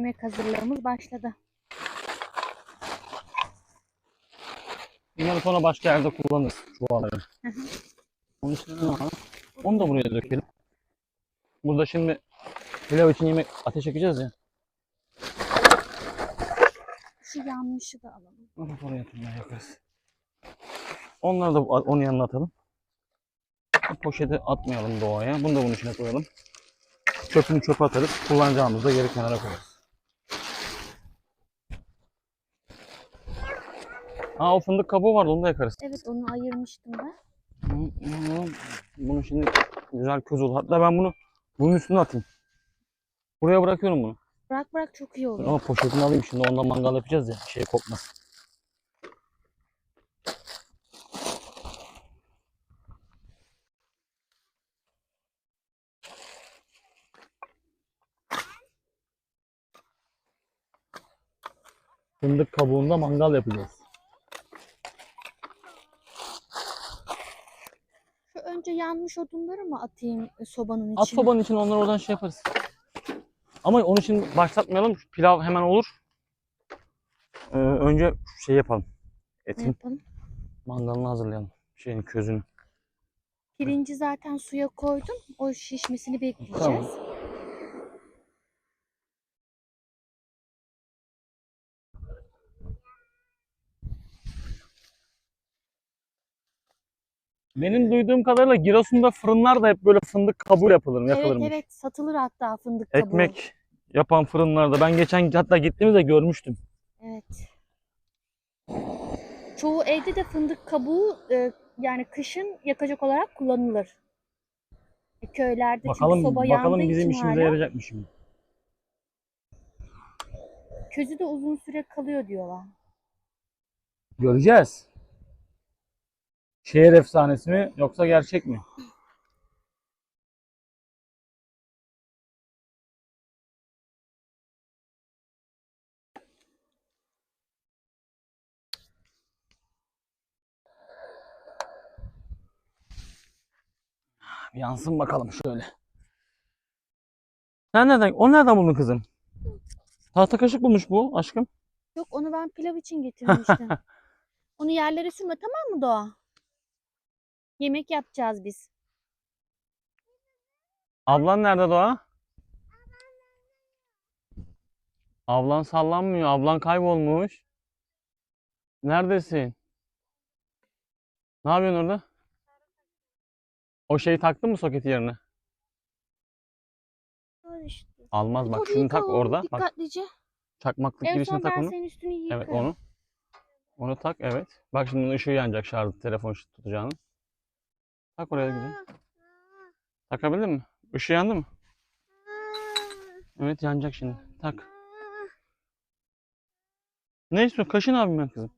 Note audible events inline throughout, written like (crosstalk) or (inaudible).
Yemek hazırlığımız başladı. Bunları sonra başka yerde kullanırız çuvalları. Onun için ne yapalım? Onu da buraya dökelim. Burada şimdi pilav için yemek ateş yakacağız ya. Şu yanmışı da alalım. Onu oraya atımlar yaparız. Onları da onun yanına atalım. Bu poşeti atmayalım doğaya. Bunu da bunun içine koyalım. Çöpünü çöpe atarız. Kullanacağımızda geri kenara koyarız. Ha o fındık kabuğu vardı onu da yakarız. Evet onu ayırmıştım ben. Bunu- Bunu şimdi güzel köz olur. Hatta ben bunu bunun üstüne atayım. Buraya bırakıyorum bunu. Bırak bırak çok iyi olur. Ama poşetini alayım şimdi ondan mangal yapacağız ya şey kokmaz. Fındık kabuğunda mangal yapacağız. Şu önce yanmış odunları mı atayım e, sobanın At içine? sobanın içine onları oradan şey yaparız. Ama onu şimdi başlatmayalım. Pilav hemen olur. Ee, önce şey yapalım. Ne Etin yapalım? mangalını hazırlayalım. Şeyin közünü. Pirinci zaten suya koydum. O şişmesini bekleyeceğiz. Tamam. Benim duyduğum kadarıyla Giresun'da fırınlar da hep böyle fındık kabuğu yapılır, Evet yapılırmış. evet satılır hatta fındık kabuğu. Ekmek yapan fırınlarda. Ben geçen hatta gittiğimizde görmüştüm. Evet. Çoğu evde de fındık kabuğu e, yani kışın yakacak olarak kullanılır. E, köylerde Bakalım çünkü soba bakalım yandığı bizim için işimize hala yarayacak mı şimdi? közü de uzun süre kalıyor diyorlar. Göreceğiz. Şehir efsanesi mi yoksa gerçek mi? Bir Yansın bakalım şöyle. Sen nereden, o nereden buldun kızım? Tahta kaşık bulmuş bu aşkım. Yok onu ben pilav için getirmiştim. (laughs) onu yerlere sürme tamam mı Doğa? Yemek yapacağız biz. Ablan nerede Doğa? Ablan sallanmıyor. Ablan kaybolmuş. Neredesin? Ne yapıyorsun orada? O şeyi taktın mı soketi yerine? Almaz bak şunu tak orada. Bak Dikkatlice. çakmaklık En girişine tak onu. senin üstünü yıkarım. Evet onu. Onu tak evet. Bak şimdi bunun ışığı yanacak şarjı telefon tutacağını. Tak oraya güzel. (laughs) Takabildin mi? Işığı yandı mı? (laughs) Evet yanacak şimdi. Tak. (laughs) Ne istiyorsun? Kaşın abim ben kızım.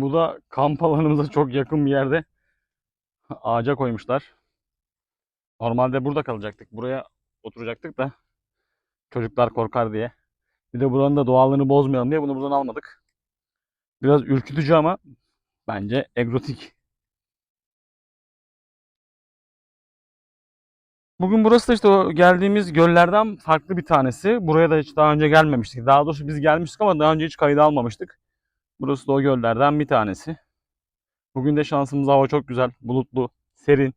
Bu da kamp alanımıza çok yakın bir yerde. ağaca koymuşlar. Normalde burada kalacaktık. Buraya oturacaktık da çocuklar korkar diye. Bir de buranın da doğallığını bozmayalım diye bunu buradan almadık. Biraz ürkütücü ama bence egzotik. Bugün burası da işte o geldiğimiz göllerden farklı bir tanesi. Buraya da hiç daha önce gelmemiştik. Daha doğrusu biz gelmiştik ama daha önce hiç kayda almamıştık. Burası da o göllerden bir tanesi. Bugün de şansımız hava çok güzel, bulutlu, serin.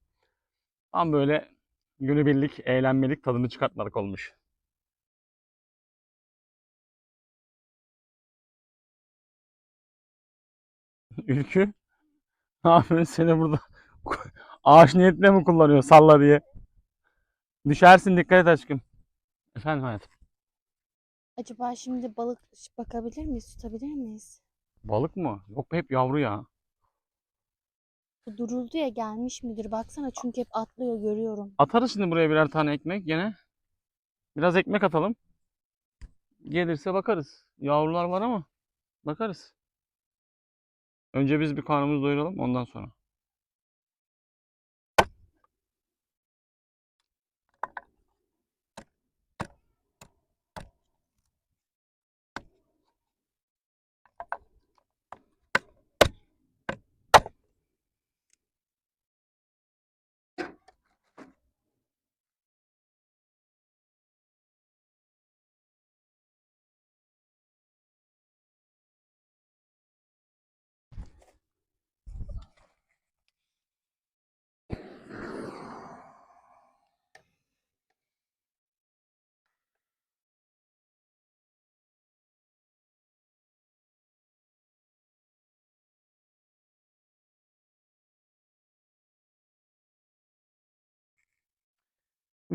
Tam böyle günübirlik, eğlenmelik tadını çıkartmadık olmuş. (laughs) Ülkü, ne yapıyorsun seni burada (laughs) ağaç niyetine mi kullanıyor salla diye? Düşersin dikkat et aşkım. Efendim hayatım. Acaba şimdi balık bakabilir miyiz? Tutabilir miyiz? Balık mı? Yok hep yavru ya. Bu duruldu ya gelmiş midir? Baksana çünkü hep atlıyor görüyorum. Atarız şimdi buraya birer tane ekmek gene. Biraz ekmek atalım. Gelirse bakarız. Yavrular var ama bakarız. Önce biz bir karnımızı doyuralım ondan sonra.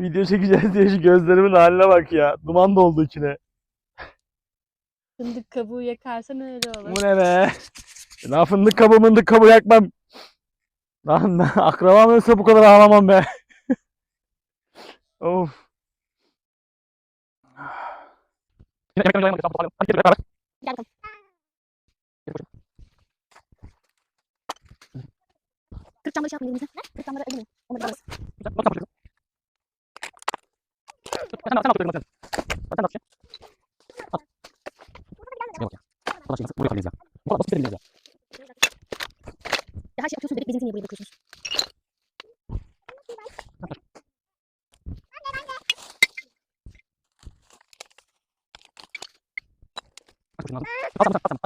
Video çekeceğiz diye şu gözlerimin haline bak ya. Duman doldu içine. Fındık kabuğu yakarsan öyle olur. Bu ne be? Daha fındık kabuğu mındık kabuğu yakmam. Lan (laughs) akrabam ölse bu kadar ağlamam be. of. Gel bakalım. Kırk camları şey yapmayın elimizde. Kırk camları elini. Onları alırız. 私のこと言いません。私のこと。やばい。私が。あ、あ、ん。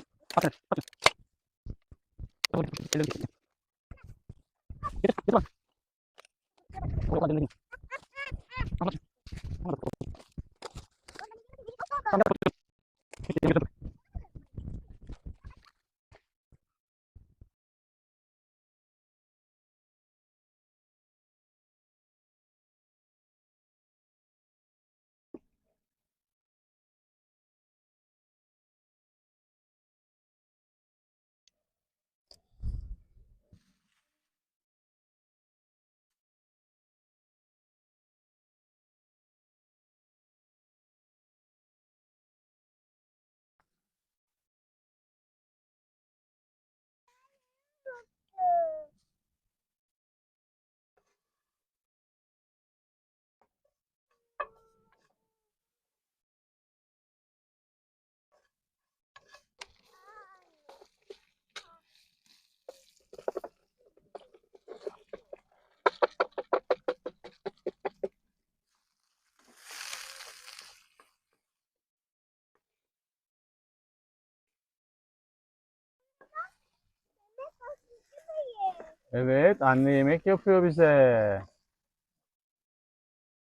Evet, anne yemek yapıyor bize.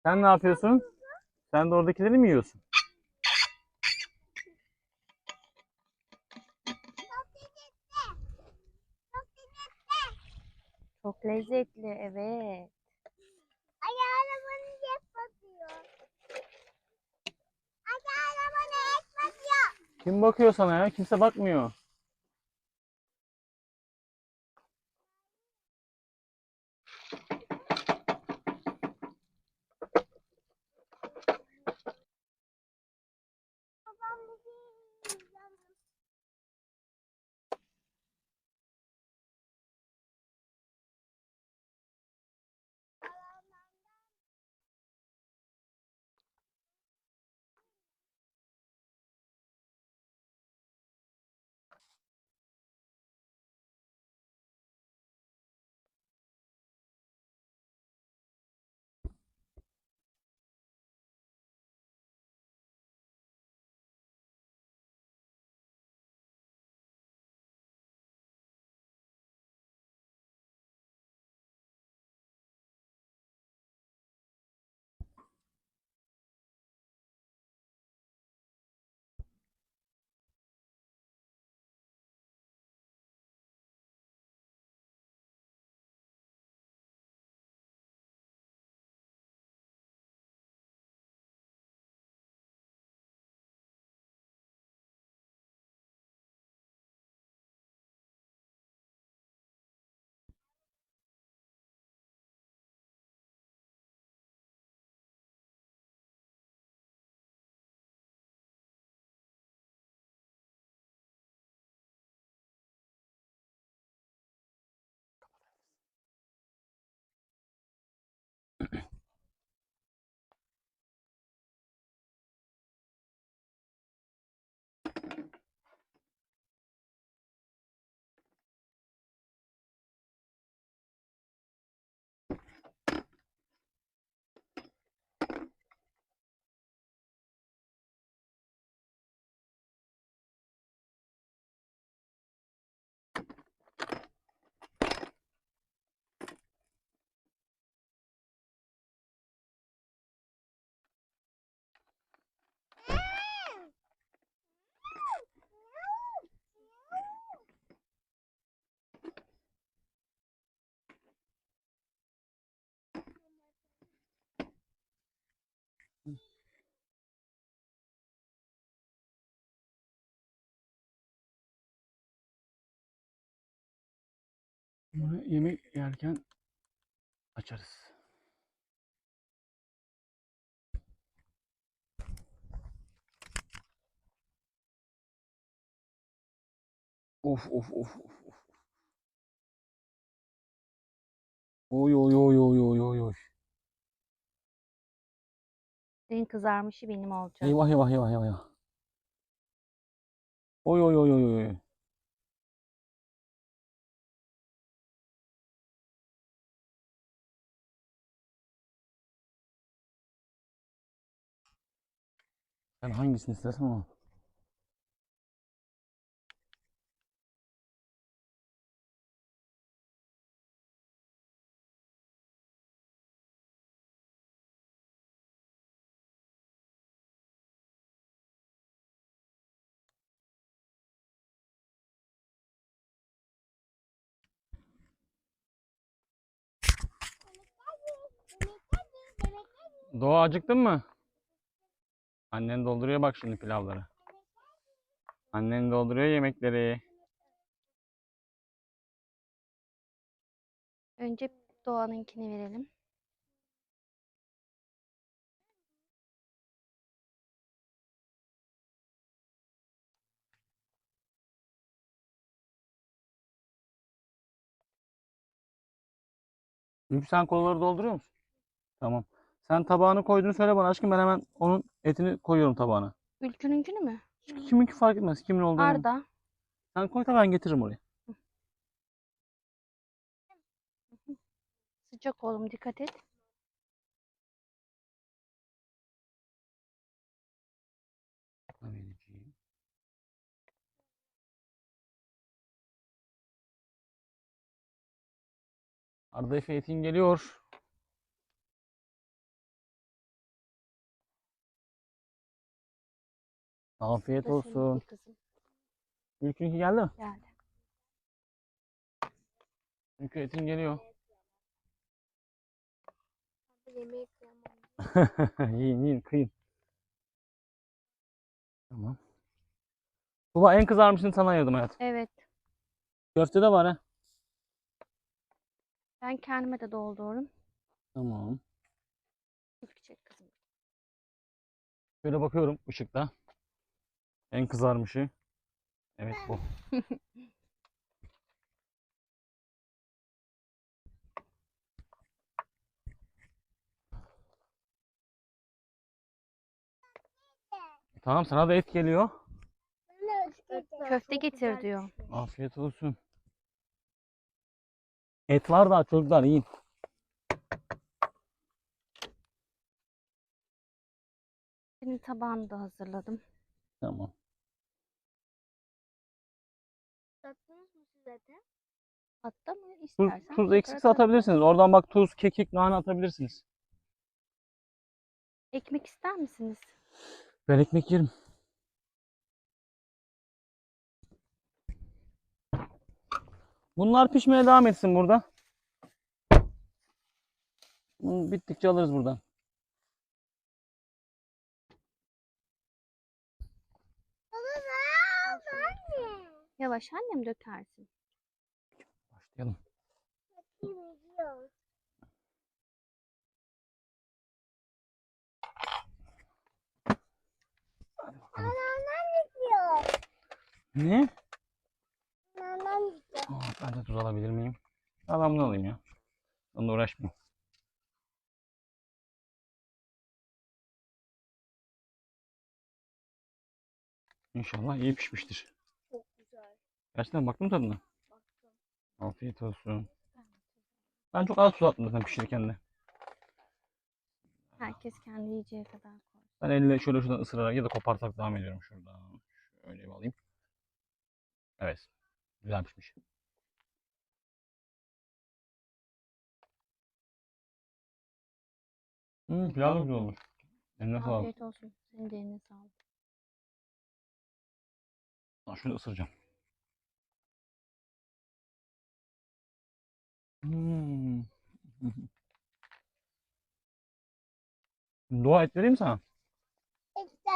Sen ne yapıyorsun? Sen de oradakileri mi yiyorsun? Çok lezzetli evet. Ayağına bana hep bakıyor. Ayağına bana bakıyor. Kim bakıyor sana ya? Kimse bakmıyor. Bunu yemek yerken açarız. Of of of of. Oy oy oy oy oy oy oy. Senin kızarmışı benim olacak. Eyvah eyvah eyvah. eyvah. Oy oy oy oy oy. Sen hangisini istersen o. Doğa acıktın mı? Annen dolduruyor bak şimdi pilavları. Annen dolduruyor yemekleri. Önce Doğan'ınkini verelim. Ülkü sen kolaları dolduruyor musun? Tamam. Sen tabağını koyduğunu söyle bana aşkım ben hemen onun etini koyuyorum tabağına. Ülkününkünü mü? Kiminki fark etmez. Kimin olduğunu. Arda. Sen koy da ben getiririm oraya. Sıcak oğlum dikkat et. Arda Efe etin geliyor. Afiyet senin olsun. kızım. Ülkünki geldi mi? Geldi. Ülkü etin geliyor. Yemeği kıyamam. (laughs) yiyin yiyin kıyın. Tamam. Baba en kızarmışını sana ayırdım hayatım. Evet. Köfte de var ha. Ben kendime de doldururum. Tamam. Ülkü çek kızım. Şöyle bakıyorum ışıkta. En kızarmışı. Evet bu. (laughs) Tamam sana da et geliyor. Köfte getir diyor. Afiyet olsun. Et var da çocuklar yiyin. Senin tabağını da hazırladım. Tamam. Tattınız mı siz zaten? Hatta mı Tuz, istersen. tuz eksikse atarım. atabilirsiniz. Oradan bak tuz, kekik, nane atabilirsiniz. Ekmek ister misiniz? Ben ekmek yerim. Bunlar pişmeye devam etsin burada. Bunu bittikçe alırız buradan. Baba ne oldu anne? Yavaş annem dökersin. Başlayalım. Anneannem gidiyor. Ne? Anneannem gidiyor. Aa, ben de tuz alabilir miyim? Bunu alayım ya. Onunla uğraşmayayım. İnşallah iyi pişmiştir. Gerçekten baktın mı tadına? Baktım. Afiyet olsun. Ben çok az tuz attım zaten pişirirken de. Herkes kendi yiyeceği kadar koy. Ben elle şöyle şuradan ısırarak ya da kopartarak devam ediyorum şuradan. Şöyle bir alayım. Evet. Güzel pişmiş. Hmm, pilav da güzel olmuş. Eline sağlık. Afiyet olsun. Senin de eline sağlık. Şunu ısıracağım. Hmm. Doğa et vereyim sana. İşte.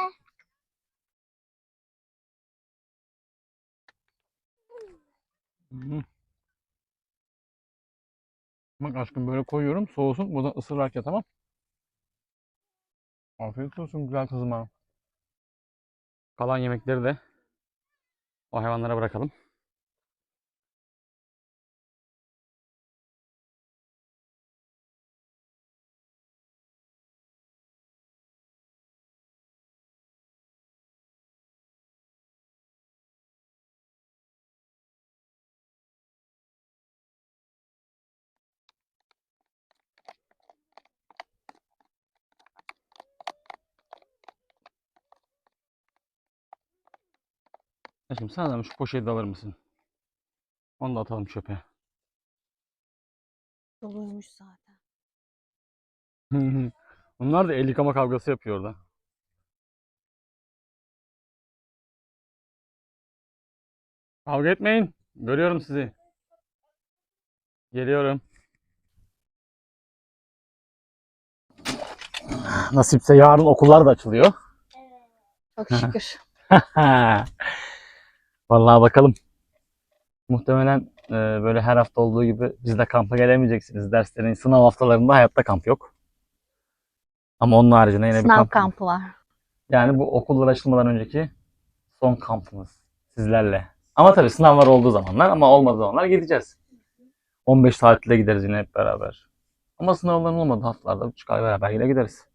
Hmm. Bak aşkım böyle koyuyorum soğusun. Buradan ısırarak tamam. Afiyet olsun güzel kızıma. Kalan yemekleri de o hayvanlara bırakalım. Sen de şu poşeti de alır mısın? Onu da atalım çöpe. Doluymuş zaten. Bunlar da el yıkama kavgası yapıyor orada. Kavga etmeyin. Görüyorum sizi. Geliyorum. Nasipse yarın okullar da açılıyor. Çok şükür. (laughs) Vallahi bakalım. Muhtemelen e, böyle her hafta olduğu gibi biz de kampa gelemeyeceksiniz. Derslerin sınav haftalarında hayatta kamp yok. Ama onun haricinde yine bir Sınav kamp. kampı var. Yani bu okullar açılmadan önceki son kampımız sizlerle. Ama tabii sınavlar olduğu zamanlar ama olmadığı zamanlar gideceğiz. 15 tatile gideriz yine hep beraber. Ama sınavların olmadığı haftalarda çıkar beraber yine gideriz.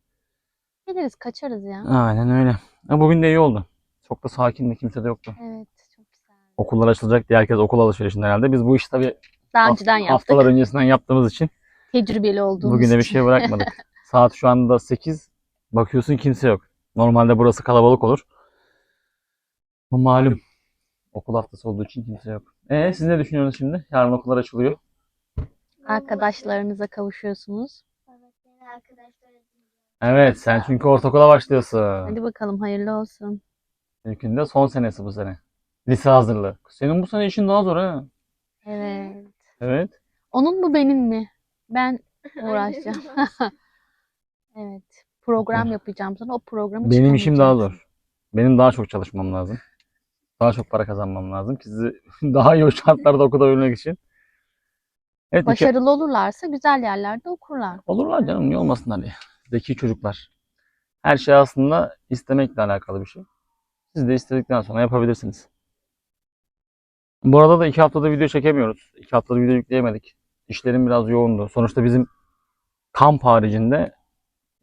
Gideriz kaçarız ya. Aynen öyle. Ha, bugün de iyi oldu. Çok da sakindi kimse de yoktu. Evet. Okullar açılacak diye herkes okul alışverişinde herhalde. Biz bu işi tabii Daha önceden yaptık. haftalar öncesinden yaptığımız için Tecrübeli olduğumuz bugün de bir şey bırakmadık. (laughs) Saat şu anda 8. Bakıyorsun kimse yok. Normalde burası kalabalık olur. Ama malum okul haftası olduğu için kimse yok. E siz ne düşünüyorsunuz şimdi? Yarın okullar açılıyor. Arkadaşlarınıza kavuşuyorsunuz. Evet sen çünkü ortaokula başlıyorsun. Hadi bakalım hayırlı olsun. Mümkün de son senesi bu sene. Lise hazırlığı. Senin bu sene işin daha zor ha. Evet. Evet. Onun mu benim mi? Ben uğraşacağım. (laughs) evet. Program yapacağım sana. O programı Benim işim daha zor. Benim daha çok çalışmam lazım. Daha çok para kazanmam lazım ki sizi (laughs) daha iyi o şartlarda okutabilmek için. Evet, iki- Başarılı olurlarsa güzel yerlerde okurlar. olurlar canım niye olmasınlar ya. Zeki çocuklar. Her şey aslında istemekle alakalı bir şey. Siz de istedikten sonra yapabilirsiniz. Bu arada da iki haftada video çekemiyoruz. İki haftada video yükleyemedik. İşlerim biraz yoğundu. Sonuçta bizim kamp haricinde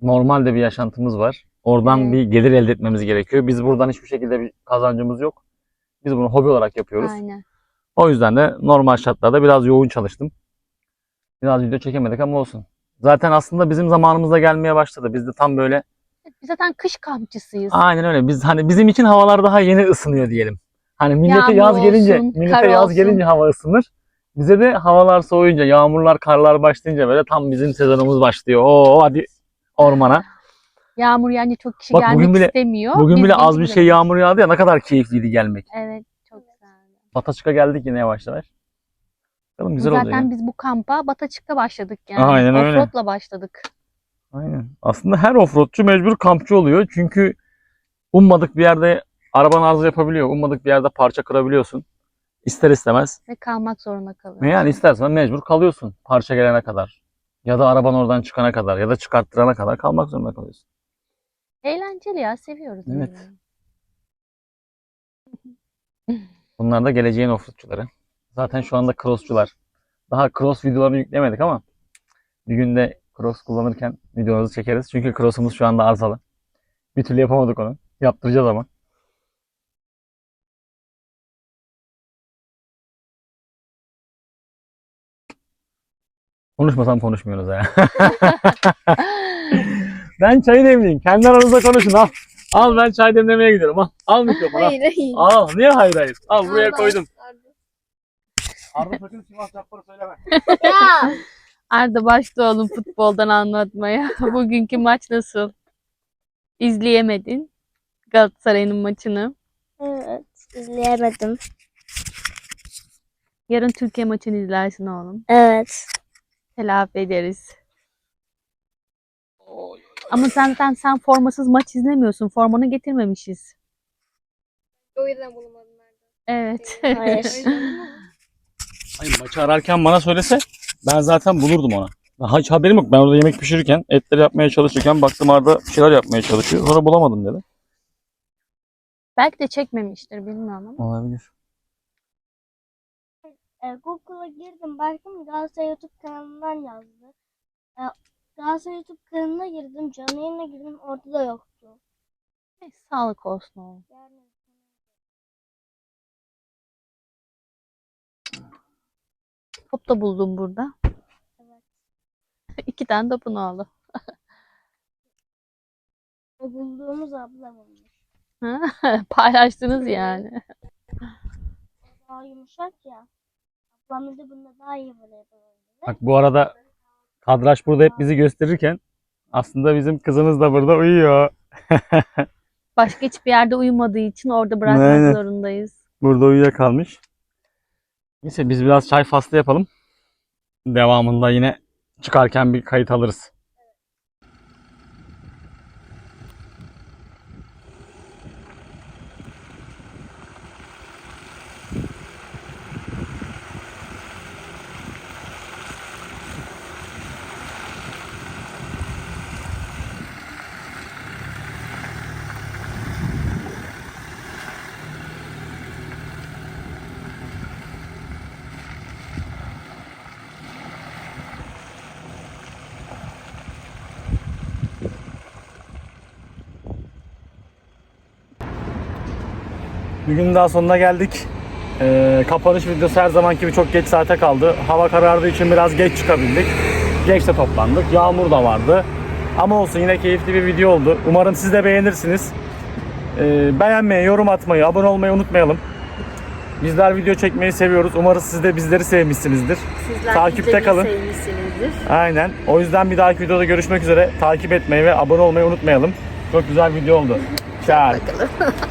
normalde bir yaşantımız var. Oradan Evet. bir gelir elde etmemiz gerekiyor. Biz buradan hiçbir şekilde bir kazancımız yok. Biz bunu hobi olarak yapıyoruz. Aynen. O yüzden de normal şartlarda biraz yoğun çalıştım. Biraz video çekemedik ama olsun. Zaten aslında bizim zamanımızda gelmeye başladı. Biz de tam böyle Biz zaten kış kampçısıyız. aynen öyle. Biz hani bizim için havalar daha yeni ısınıyor diyelim. Hani millete Yağmur yaz gelince, olsun, millete kar yaz olsun. gelince hava ısınır. Bize de havalar soğuyunca, yağmurlar, karlar başlayınca böyle tam bizim sezonumuz başlıyor. Oo hadi ormana. Yağmur yani çok kişi Bak gelmek bugün bile- istemiyor. Bugün Biz bile az bir şey yağmur yağdı ya ne kadar keyifliydi gelmek. Evet çok güzeldi. Bataçık'a geldik yine yavaş yavaş. Bakalım güzel. Zaten ya. biz bu kampa Bataçık'ta başladık yani. Aynen öyle. Offroad'la başladık. Aynen. Aslında her offroadçu mecbur kampçı oluyor. Çünkü ummadık bir yerde araban arıza yapabiliyor. Ummadık bir yerde parça kırabiliyorsun. İster istemez. Ve kalmak zorunda kalıyoruz. Ve yani istersen mecbur kalıyorsun. Parça gelene kadar. Ya da araban oradan çıkana kadar. Ya da çıkarttırana kadar kalmak zorunda kalıyorsun. Eğlenceli ya seviyoruz. Evet. (laughs) Bunlar da geleceğin offroadçuları. Zaten şu anda crossçular. Daha cross videolarını yüklemedik ama bir günde cross kullanırken videomuzu çekeriz. Çünkü cross'umuz şu anda arızalı. Bir türlü yapamadık onu. Yaptıracağız ama. Konuşmasam konuşmuyoruz ya. (laughs) ben çayı demleyeyim. Kendi aranızda konuşun al. Al ben çay demlemeye gidiyorum. Al, al mikrofonu al. hayır. Al. Niye hayır hayır? Al buraya koydum. Arda. Sakın Sivas Rappor'u söyleme. (laughs) Ya. Arda başla oğlum futboldan anlatmaya. (laughs) Bugünkü maç nasıl? İzleyemedin Galatasaray'ın maçını. Evet. izleyemedim. Yarın Türkiye maçını izlersin oğlum. Evet. Telafi ederiz. Ama sen, sen, sen formasız maç izlemiyorsun. Formanı getirmemişiz. O yüzden bulamadım Evet. Hayır. Hayır maçı ararken bana söylese Ben zaten bulurdum ona. Daha hiç haberim yok. Ben orada yemek pişirirken, etleri yapmaya çalışırken baktım Arda bir şeyler yapmaya çalışıyor. Sonra bulamadım dedi. Belki de çekmemiştir bilmiyorum ama. Olabilir. E, Google'a girdim baktım Galatasaray YouTube kanalından yazdı. E, Galatasaray YouTube kanalına girdim canlı yayına girdim orada da yoktu. Neyse, sağlık olsun oğlum. Yani Top da buldum burada. Evet. (laughs) İki tane topun oldu. (laughs) o bulduğumuz ablam olmuş. (laughs) Paylaştınız yani. Daha yumuşak ya. Dedi bunda daha iyi voleybol oynuyor. Bak bu arada kadraj burada hep bizi gösterirken aslında bizim kızımız da burada uyuyor. (laughs) Başka hiçbir yerde uyumadığı için orada bırakmak Aynen. zorundayız. Burada uyuyakalmış. Neyse biz biraz çay faslı yapalım. Devamında yine çıkarken bir kayıt alırız. Bir gün daha sonuna geldik. Ee, kapanış videosu her zamanki gibi çok geç saate kaldı. Hava karardığı için biraz geç çıkabildik. Geç de toplandık. Yağmur da vardı. Ama olsun yine keyifli bir video oldu. Umarım siz de beğenirsiniz. Ee, beğenmeyi, yorum atmayı, abone olmayı unutmayalım. Bizler video çekmeyi seviyoruz. Umarız siz de bizleri sevmişsinizdir. Sizler Takipte kalın. sevmişsinizdir. Aynen. O yüzden bir dahaki videoda görüşmek üzere. Takip etmeyi ve abone olmayı unutmayalım. Çok güzel video oldu. (laughs) Ciao. (laughs)